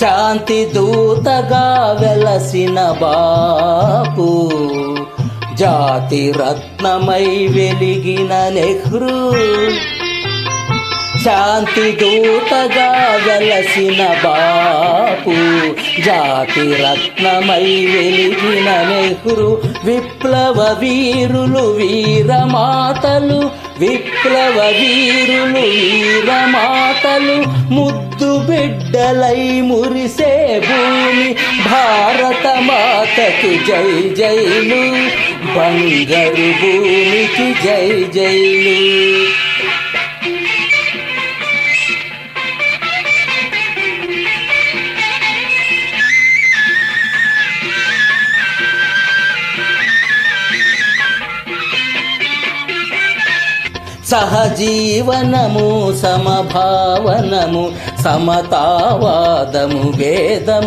శాంతి దూతగా వెలసిన బాపు జాతి రత్నమై వెలిగిన నెహ్రూ. శాంతి దూతగా వెలసిన బాపు జాతి రత్నమై వెలిగిన నెహ్రు విప్లవ వీరులు వీరమాతలు విప్లవ వీరులు వీరమాతలు ముద్దు బిడ్డలై మురిసే భూమి భారత మాతకి జై జైలు బంగరు భూమికి జై జైలు. సహజీవనము సమభావనము సమతావాదము వేదము.